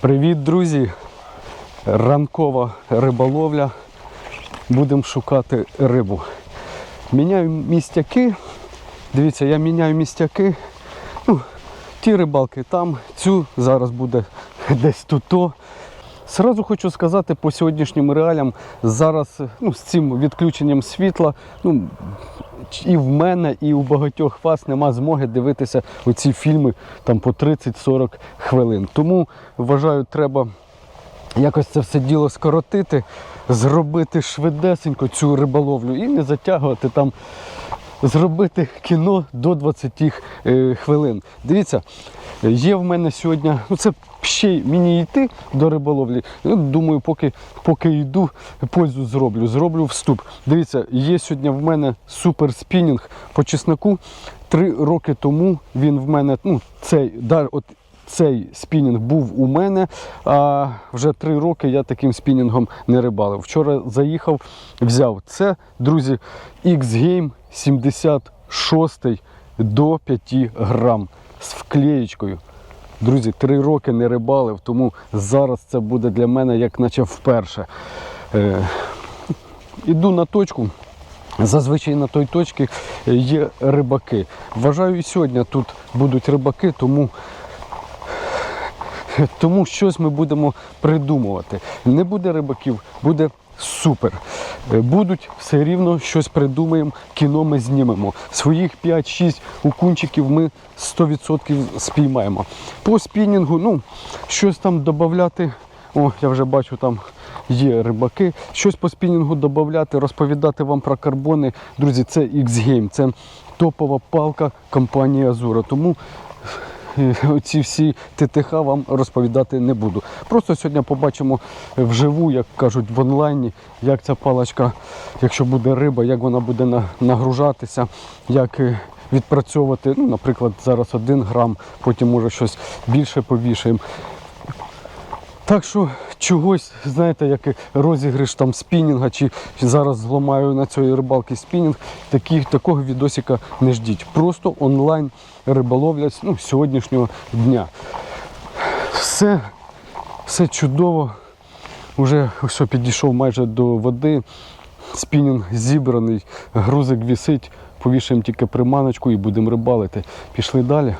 Привіт, друзі! Ранкова риболовля. Будемо шукати рибу. Міняю містяки. Дивіться, я міняю містяки. Ну, ті рибалки там, цю зараз буде десь тут. Сразу хочу сказати по сьогоднішнім реаліям, зараз ну, з цим відключенням світла, ну, і в мене, і у багатьох вас нема змоги дивитися оці фільми там по 30-40 хвилин. Тому вважаю, треба якось це все діло скоротити, зробити швидесенько цю риболовлю і не затягувати там, зробити кіно до 20 е, хвилин. Дивіться, є в мене сьогодні, ну це ще мені йти до риболовлі. Ну, думаю, поки, поки йду, пользу зроблю. Зроблю вступ. Дивіться, є сьогодні в мене супер спінінг по чесноку. Три роки тому він в мене, ну, цей дар, от цей спінінг був у мене, а вже три роки я таким спінінгом не рибалив. Вчора заїхав, взяв це, друзі, X-Game 76 до 5 грам з вклеєчкою. Друзі, три роки не рибалив, тому зараз це буде для мене як наче вперше. Е, іду на точку. Зазвичай на той точці є рибаки. Вважаю, і сьогодні тут будуть рибаки, тому тому щось ми будемо придумувати. Не буде рибаків, буде супер. Е, Будуть все рівно щось придумаємо, кіно ми знімемо. Своїх 5-6 укунчиків ми 100% спіймаємо. По спінінгу, ну, щось там додати. О, я вже бачу, там є рибаки. Щось по спінінгу додати, розповідати вам про карбони. Друзі, це X-Game, це топова палка компанії Азура. Тому ці всі ТТХ вам розповідати не буду. Просто сьогодні побачимо вживу, як кажуть, в онлайні, як ця паличка, якщо буде риба, як вона буде нагружатися, як е, відпрацьовувати. Ну, наприклад, зараз один грам, потім може щось більше повішаємо. Так що чогось, знаєте, як і розіграш там спінінга, чи зараз зламаю на цій рибалці спінінг, такі, такого відосика не ждіть. Просто онлайн риболовля ну, сьогоднішнього дня. Все, все чудово. Уже ось підійшов майже до води. Спінінг зібраний, грузик вісить, повішаємо тільки приманочку і будемо рибалити. Пішли далі.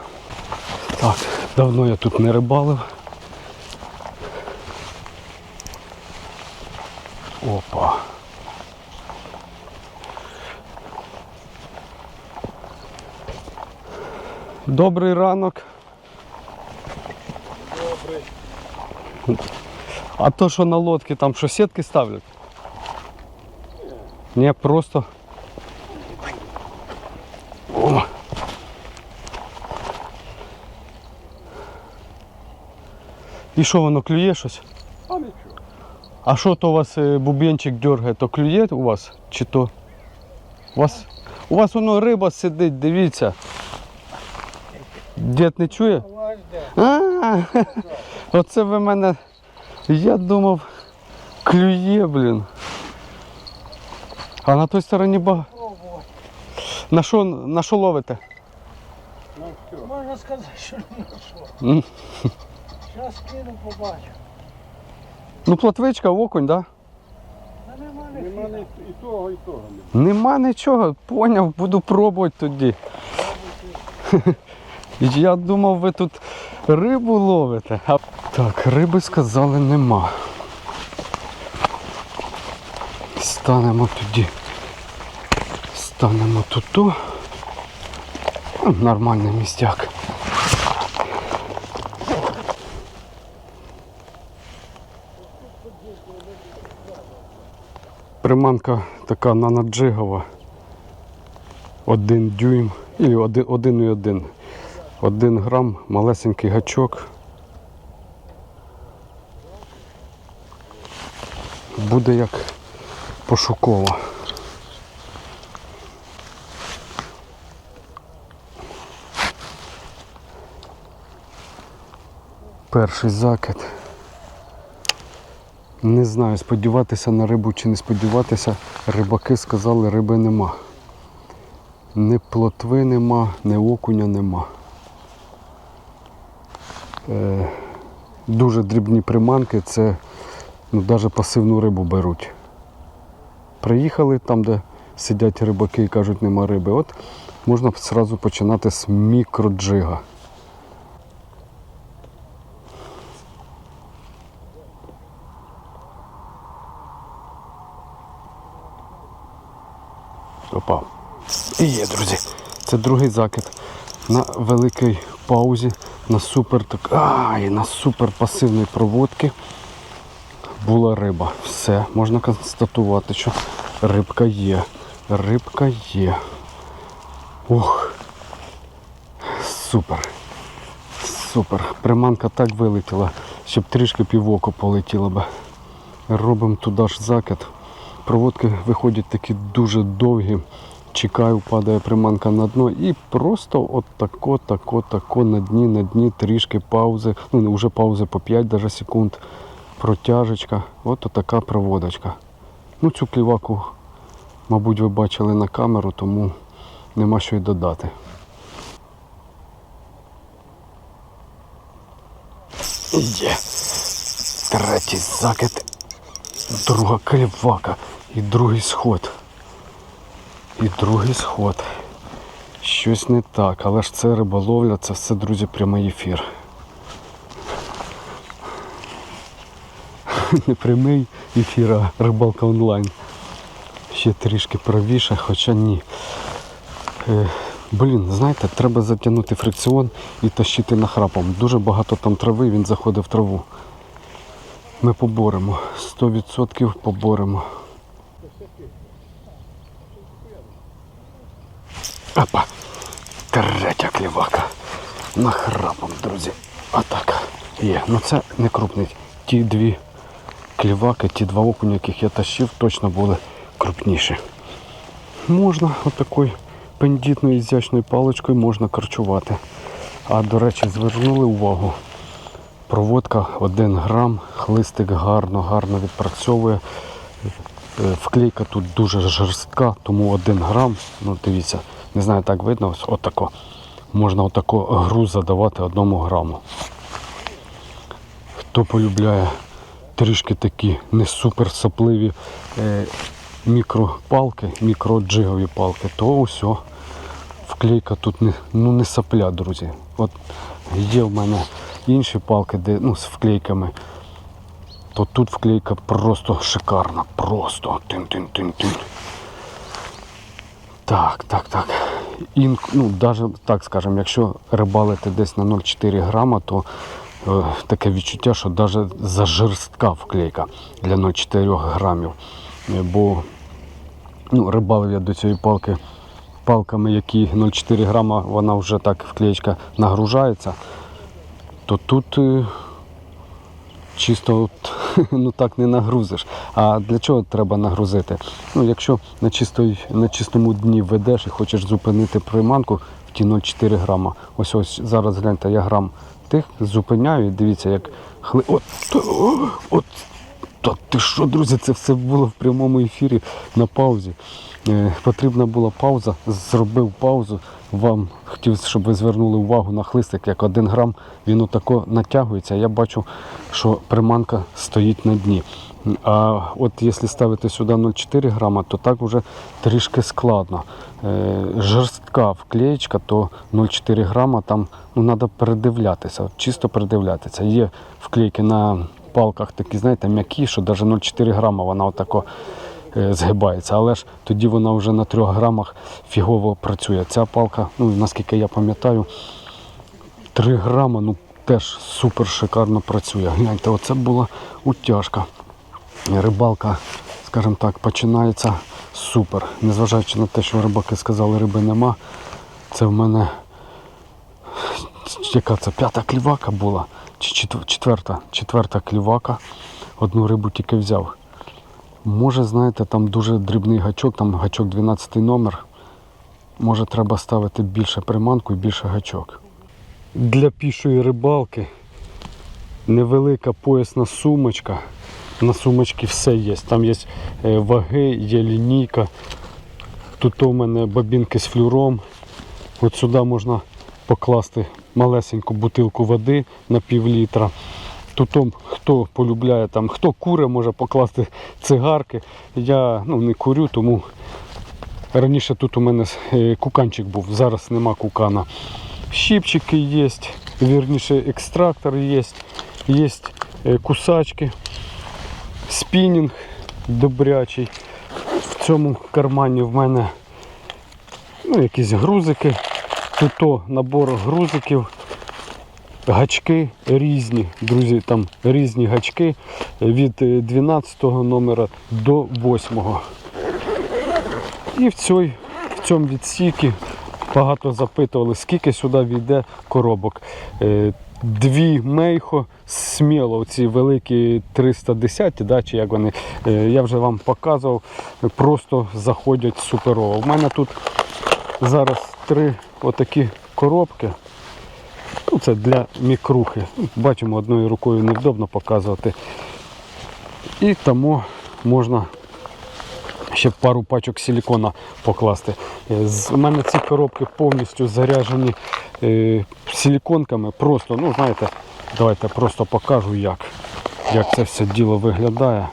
Так, давно я тут не рибалив. Опа. Добрий ранок. Добрий. А то, що на лодці там що сітки ставлять? Ні, просто. О. І що воно клює щось? А нічого. А що то у вас е, бубенчик дергає, то клює у вас? Чи то? У вас, у вас воно риба сидить, дивіться. Дід не чує? А, оце ви мене. Я думав, клює, блін. А на той стороні ба. Пробував. На що, на що ловите? Ну. Можна сказати, що не знайшов. М. Зараз кину побачу. Ну, плотвичка, окунь, так? Та нема ні і того, і того нема. Нічого, поняв, буду пробувати тоді. Я думав, ви тут рибу ловите. Так, риби сказали нема. Станемо тоді. Станемо тут. Нормальний містяк. Приманка така нанаджигова. Один дюйм і один, один і один. Один грам, малесенький гачок. Буде як пошукова. Перший закид. Не знаю, сподіватися на рибу чи не сподіватися. Рибаки сказали, риби нема. Ні плотви нема, ні окуня нема. Е, дуже дрібні приманки, це ну, навіть пасивну рибу беруть. Приїхали там, де сидять рибаки і кажуть, нема риби. От можна одразу починати з мікроджига. Опа. І є, друзі. Це другий закид. На великій паузі, на супер так. Ай, на супер пасивній проводці була риба. Все, можна констатувати, що рибка є. Рибка є. Ух. Супер. Супер. Приманка так вилетіла, щоб трішки півоку полетіла би. Робимо туди ж закид. Проводки виходять такі дуже довгі. Чекаю, падає приманка на дно і просто от тако, тако, тако на дні, на дні трішки паузи. Ну, не вже паузи по 5 даже секунд. Протяжечка. От така проводочка. Ну, цю кліваку, мабуть, ви бачили на камеру, тому нема що й додати. Є. Третій закид. Друга клівака. І другий сход. І другий сход. Щось не так, але ж це риболовля, це все, друзі, прямий ефір. Не прямий ефір, а рибалка онлайн. Ще трішки правіше, хоча ні. Е, блін, знаєте, треба затягнути фрикціон і тащити нахрапом. Дуже багато там трави, він заходить в траву. Ми поборемо. 100% поборемо. Опа. Третя клівака. Нахрапом, друзі. Отак. Є. Ну це не крупний. Ті дві кліваки, ті два окуня, яких я тащив, точно були крупніші. Можна отакою пендітною ізячною паличкою можна корчувати. А до речі, звернули увагу. Проводка 1 грам, хлистик гарно, гарно відпрацьовує. Е, Вклейка тут дуже жорстка, тому 1 грам, ну дивіться, не знаю, так видно, ось отако. Можна отако груз задавати одному граму. Хто полюбляє трішки такі не супер сопливі е, мікропалки, мікроджигові палки, то ось вклейка тут не, ну, не сопля, друзі. От є в мене інші палки, де, ну, з вклейками, то тут вклейка просто шикарна. Просто тин-тин-тин-тин. Так, так, так. Ін, ну, даже, так скажемо, якщо рибалити десь на 0,4 грама, то е, таке відчуття, що навіть зажорстка вклейка для 0,4 грамів. Е, Бо ну, рибалив я до цієї палки палками, які 0,4 грама, вона вже так вклеєчка нагружається, то тут е, чисто от, ну, так не нагрузиш. А для чого треба нагрузити? Ну, якщо на, чистой, на чистому дні ведеш і хочеш зупинити приманку в ті 0,4 грама, ось ось зараз гляньте, я грам тих зупиняю і дивіться, як хли... От, от, та ти що, друзі, це все було в прямому ефірі на паузі. Е, потрібна була пауза, зробив паузу. Вам хотів, щоб ви звернули увагу на хлистик, як один грам, він отако натягується. Я бачу, що приманка стоїть на дні. А от якщо ставити сюди 0,4 грама, то так вже трішки складно. Е, жорстка вклеєчка, то 0,4 грама там ну, треба передивлятися, чисто передивлятися. Є вклейки на палках такі, знаєте, м'які, що навіть 0,4 грама вона отако згибається. Але ж тоді вона вже на 3 грамах фігово працює. Ця палка, ну наскільки я пам'ятаю, 3 грама, ну теж супер шикарно працює. Гляньте, оце була утяжка. Рибалка, скажімо так, починається супер. Незважаючи на те, що рибаки сказали, риби нема. Це в мене яка це п'ята клівака була, чи четверта, четверта клівака. Одну рибу тільки взяв. Може, знаєте, там дуже дрібний гачок, там гачок 12 номер. Може, треба ставити більше приманку і більше гачок. Для пішої рибалки невелика поясна сумочка. На сумочці все є. Там є е, ваги, є лінійка. Тут у мене бобінки з флюром. От сюди можна покласти малесеньку бутилку води на пів літра. Тут хто полюбляє там, хто куре, може покласти цигарки. Я ну, не курю, тому раніше тут у мене е, куканчик був, зараз нема кукана. Щипчики є, вірніше екстрактор є, є е, кусачки, спінінг добрячий. В цьому кармані в мене ну, якісь грузики. Тут то набор грузиків, гачки різні, друзі, там різні гачки від е, 12 номера до 8. І в, цій, в цьому відсікі багато запитували, скільки сюди війде коробок. Е, Дві мейхо сміло, ці великі 310, да, чи як вони, е, я вже вам показував, просто заходять суперово. У мене тут зараз три отакі коробки. Ну, це для мікрухи. Бачимо, одною рукою невдобно показувати. І тому можна ще пару пачок силікона покласти. Е, У мене ці коробки повністю заряджені е, силіконками. Просто, ну знаєте, давайте просто покажу, як, як це все діло виглядає.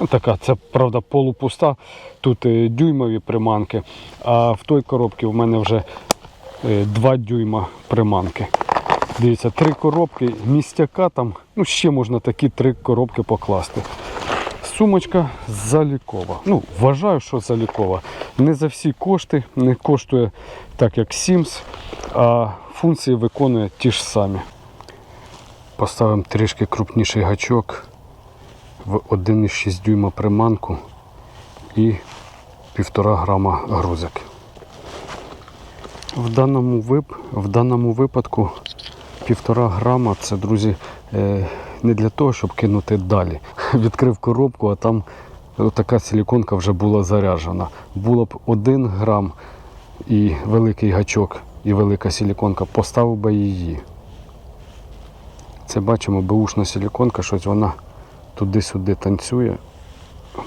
Ну, така, це правда полупуста. Тут е, дюймові приманки, а в той коробці в мене вже 2 дюйма приманки. Дивіться, три коробки містяка там, ну ще можна такі три коробки покласти. Сумочка залікова. Ну, вважаю, що залікова. Не за всі кошти, не коштує так, як Sims, а функції виконує ті ж самі. Поставимо трішки крупніший гачок в 1,6 дюйма приманку і 1,5 грама грузик. В даному, вип... в даному випадку 1,5 грама це, друзі, е, не для того, щоб кинути далі. Відкрив коробку, а там така силіконка вже була заряджена. Було б 1 грам і великий гачок, і велика силіконка, поставив би її. Це бачимо, беушна силіконка, щось вона туди-сюди танцює.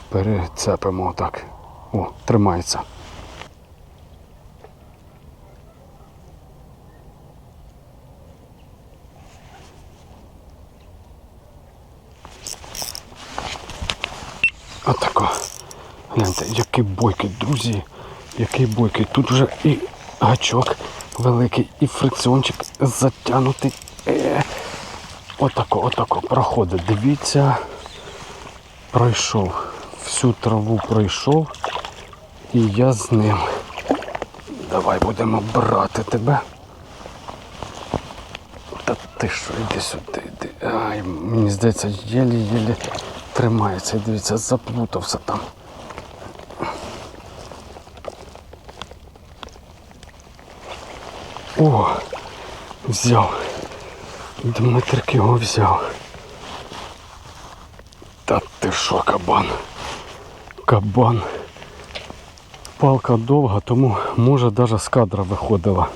Перецепимо отак. О, тримається. Отако. Гляньте, який бойкий, друзі. Який бойкий. Тут вже і гачок великий, і фрикціончик затягнутий. Е. Отако, отако проходить. Дивіться. Пройшов. Всю траву пройшов. І я з ним. Давай будемо брати тебе. Та ти що, йди сюди, йди. Ай, мені здається, єлі-єлі тримається. Дивіться, заплутався там. О, взяв. Дмитрик його взяв. Та ти що, кабан? Кабан. Палка довга, тому може навіть з кадра виходила.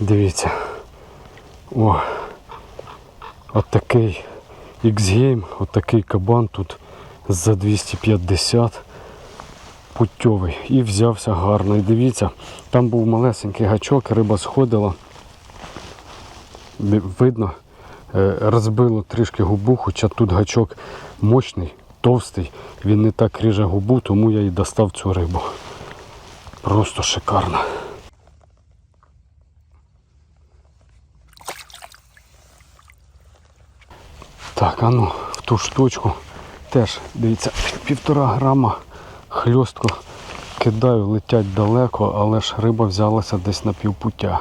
Дивіться. О, от такий X-Game, от кабан тут за 250 путьовий. І взявся гарно. І дивіться, там був малесенький гачок, риба сходила. Видно, е, розбило трішки губу, хоча тут гачок мощний, товстий, він не так ріже губу, тому я і достав цю рибу. Просто шикарно. Так, а ну, в ту штучку теж, дивіться, півтора грама хльостку кидаю, летять далеко, але ж риба взялася десь на півпуття.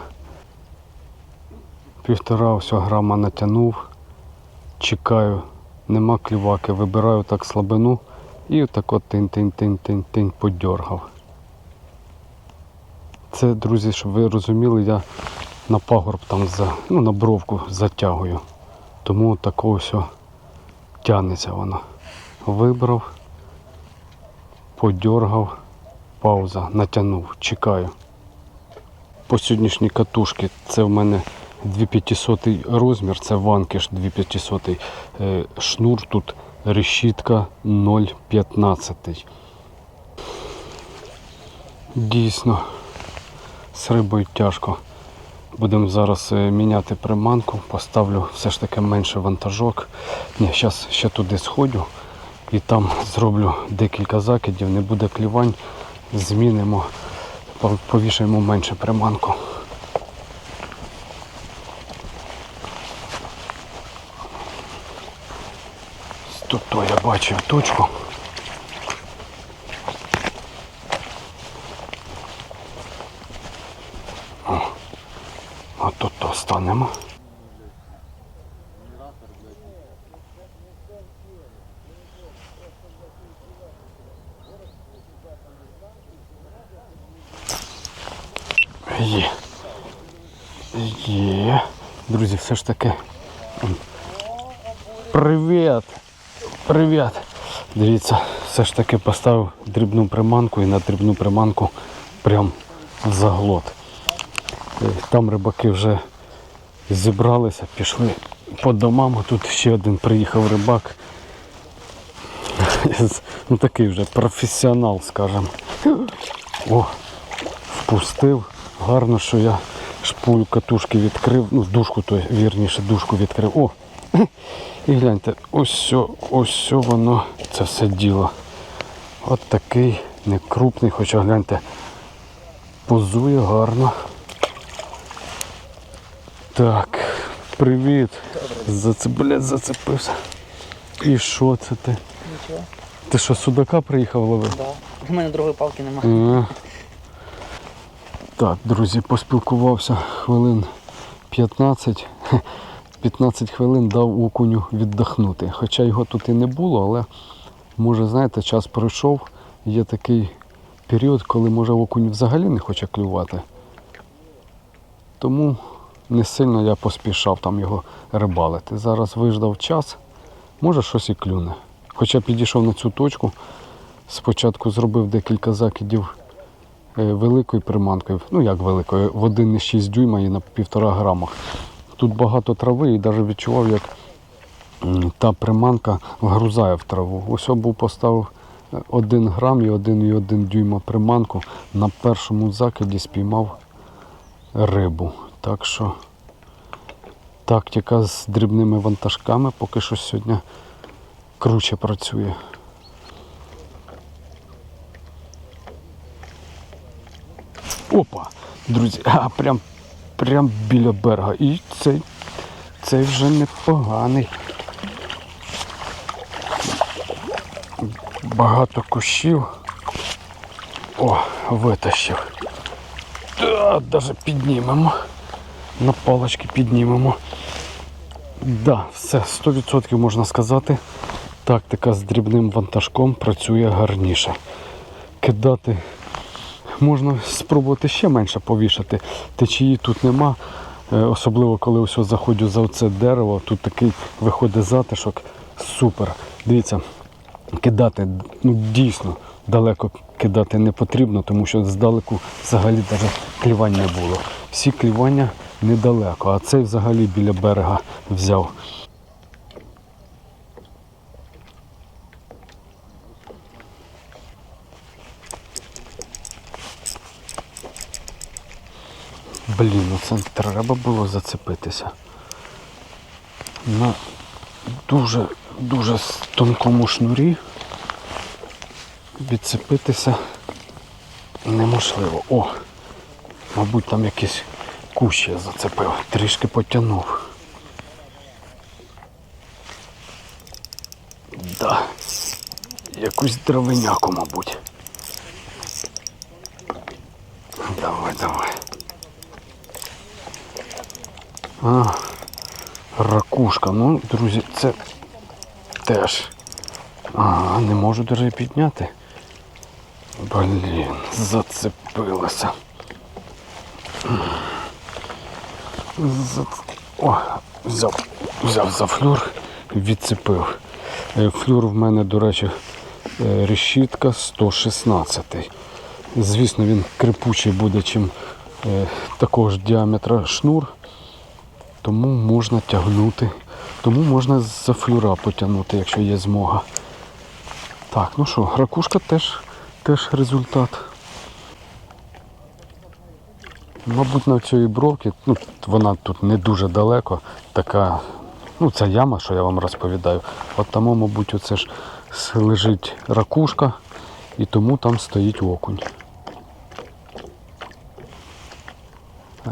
Півтора ось грама натягнув, чекаю, нема кліваки, вибираю так слабину і отак от тинь-тинь-тинь-тинь-тинь подьоргав. Це, друзі, щоб ви розуміли, я на пагорб там за, ну, на бровку затягую. Тому такого все тягнеться воно. Вибрав, подьоргав, пауза, натягнув, чекаю. По сьогоднішній катушці це в мене 2500 розмір, це ванкіш 2500. Е, Шнур тут решітка 0,15. Дійсно, з рибою тяжко. Будемо зараз е, міняти приманку, поставлю все ж таки менше вантажок. Ні, зараз ще туди сходю і там зроблю декілька закидів, не буде клівань, змінимо, повішаємо менше приманку. Тут то я бачив точку. А тут то станемо. Є. Є. Друзі, все ж таки. Привіт! Привіт! Дивіться, все ж таки поставив дрібну приманку і на дрібну приманку прям в заглот. Е, Там рибаки вже зібралися, пішли по домам. Тут ще один приїхав рибак. Ну такий вже професіонал, скажімо. О, впустив. Гарно, що я шпуль катушки відкрив. Ну, дужку той, вірніше, дужку відкрив. О! І гляньте, ось сьо воно, це все діло. От такий некрупний, хоча гляньте, позує гарно. Так, привіт. Заце, блядь, зацепився. І що це ти? Нічого. Ти що, судака приїхав ловити? Да. У мене другої палки немає. А. Так, друзі, поспілкувався хвилин 15. 15 хвилин дав окуню віддохнути. Хоча його тут і не було, але може, знаєте, час пройшов. Є такий період, коли може окунь взагалі не хоче клювати. Тому не сильно я поспішав там його рибалити. Зараз виждав час, може щось і клюне. Хоча підійшов на цю точку, спочатку зробив декілька закидів великою приманкою, ну як великою, в 1,6 дюйма і на 1,5 грамах. Тут багато трави і навіть відчував, як та приманка вгрузає в траву. Ось був поставив 1 грам і 1,1 дюйма приманку. На першому закиді спіймав рибу. Так що тактика з дрібними вантажками поки що сьогодні круче працює. Опа! Друзі, а прям, прям біля берега. І цей, цей вже непоганий. Багато кущів. О, витащив. Да, даже піднімемо. На палочки піднімемо. Да, все, 100% можна сказати. Тактика з дрібним вантажком працює гарніше. Кидати можна спробувати ще менше повішати. Течії тут нема. Е, Особливо коли ось заходжу за оце дерево, тут такий виходить затишок. Супер. Дивіться, кидати ну, дійсно далеко кидати не потрібно, тому що здалеку взагалі навіть клівань не було. Всі клівання недалеко, а цей взагалі біля берега взяв. Блін, ну це треба було зацепитися. На дуже, дуже тонкому шнурі відцепитися неможливо. О! Мабуть, там якийсь кущ я зацепив, трішки потягнув. Да. Якусь дровиняку, мабуть. Давай, давай. А, ракушка. Ну, друзі, це теж. Ага, не можу даже підняти. Блін, зацепилася. За... О, взяв, взяв за флюр, відцепив. Е, Флюр в мене, до речі, е, решітка 116. Звісно, він крепучий буде, чим е, такого ж діаметра шнур. Тому можна тягнути. Тому можна за флюра потягнути, якщо є змога. Так, ну що, ракушка теж, теж результат. Мабуть, на цій бровці, ну, вона тут не дуже далеко, така, ну, ця яма, що я вам розповідаю. От тому, мабуть, оце ж лежить ракушка, і тому там стоїть окунь.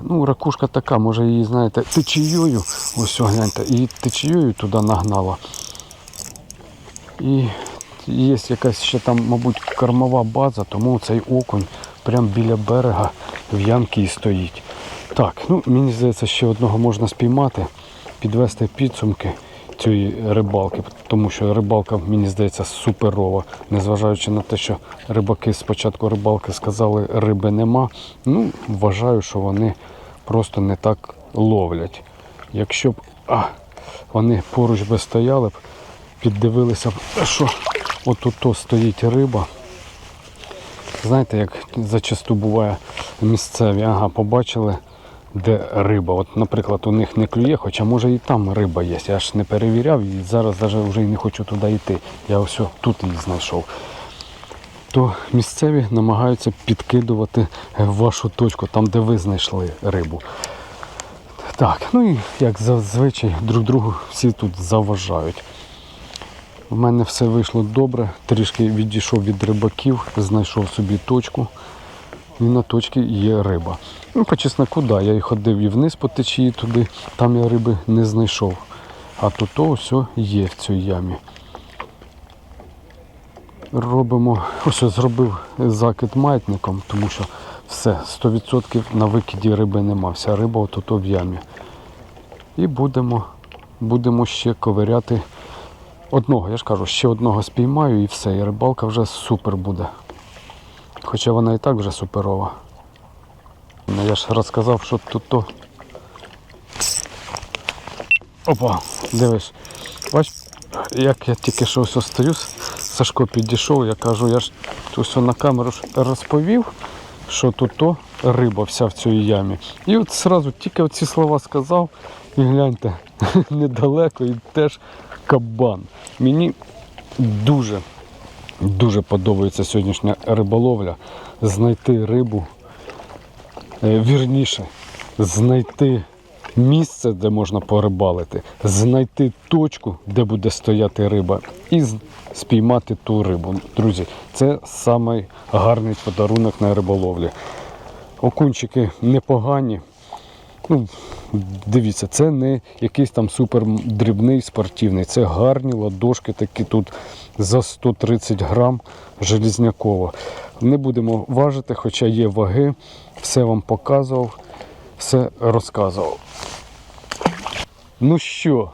Ну, ракушка така, може її, знаєте, течією, ось гляньте, і течією туди нагнала. І є якась ще там, мабуть, кормова база, тому цей окунь прямо біля берега в ямці і стоїть. Так, ну мені здається, ще одного можна спіймати, підвести підсумки цієї рибалки, тому що рибалка, мені здається, суперова. Незважаючи на те, що рибаки з початку рибалки сказали, риби нема. Ну, вважаю, що вони просто не так ловлять. Якщо б а, вони поруч би стояли б, піддивилися б, що отут стоїть риба. Знаєте, як зачасту буває місцеві, ага, побачили, де риба. От, наприклад, у них не клює, хоча може і там риба є. Я ж не перевіряв і зараз навіть вже не хочу туди йти. Я ось тут її знайшов. То місцеві намагаються підкидувати вашу точку, там, де ви знайшли рибу. Так, ну і як зазвичай друг другу всі тут заважають. У мене все вийшло добре, трішки відійшов від рибаків, знайшов собі точку. І на точці є риба. Ну, по чесноку, да, я і ходив і вниз по течії туди, там я риби не знайшов. А тут то все є в цій ямі. Робимо, ось зробив закид маятником, тому що все, 100% на викиді риби нема. Вся риба отут в ямі. І будемо, будемо ще ковиряти одного, я ж кажу, ще одного спіймаю і все, і рибалка вже супер буде. Хоча вона і так вже суперова. Ну, Я ж розказав, що тут то. Опа, дивись. Бач, як я тільки що ось стою, Сашко підійшов, я кажу, я ж ось на камеру розповів, що тут то риба вся в цій ямі. І от зразу тільки оці слова сказав, і гляньте, недалеко і теж кабан. Мені дуже, дуже подобається сьогоднішня риболовля. Знайти рибу, е, вірніше, знайти місце, де можна порибалити, знайти точку, де буде стояти риба, і спіймати ту рибу. Друзі, це самий гарний подарунок на риболовлі. Окунчики непогані. Ну, дивіться, це не якийсь там супер дрібний спортивний. Це гарні ладошки, такі тут за 130 грам желізнякова. Не будемо важити, хоча є ваги. Все вам показував, все розказував. Ну що,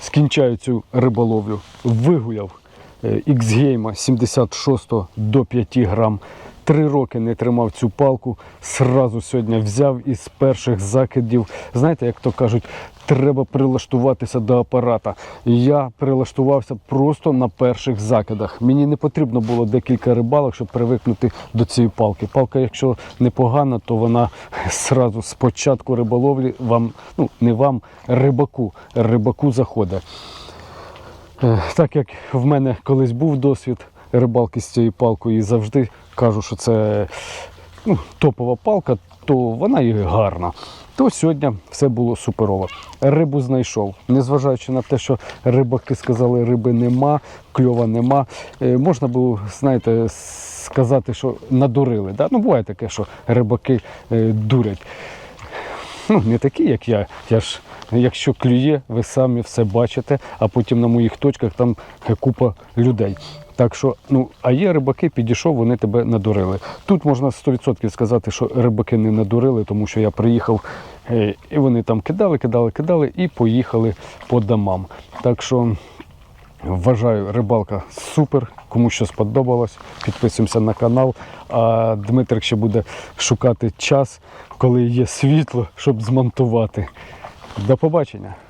скінчаю цю риболовлю. Вигуляв е, X-Game 76 до 5 грам. Три роки не тримав цю палку. Сразу сьогодні взяв із перших закидів. Знаєте, як то кажуть, треба прилаштуватися до апарата. Я прилаштувався просто на перших закидах. Мені не потрібно було декілька рибалок, щоб привикнути до цієї палки. Палка, якщо непогана, то вона сразу з початку риболовлі вам, ну не вам, рибаку, рибаку заходить. Е, Так як в мене колись був досвід рибалки з цією палкою, і завжди кажу, що це ну, топова палка, то вона і гарна. То сьогодні все було суперово. Рибу знайшов. Незважаючи на те, що рибаки сказали, риби нема, кльова нема. Е, можна було, знаєте, сказати, що надурили. Да? Ну, буває таке, що рибаки е, дурять ну, не такі, як я. Я ж, якщо клює, ви самі все бачите, а потім на моїх точках там купа людей. Так що, ну, а є рибаки, підійшов, вони тебе надурили. Тут можна 100% сказати, що рибаки не надурили, тому що я приїхав, е, і вони там кидали, кидали, кидали і поїхали по домам. Так що Вважаю, рибалка супер. Кому що сподобалось, підписуємося на канал. А Дмитрик ще буде шукати час, коли є світло, щоб змонтувати. До побачення!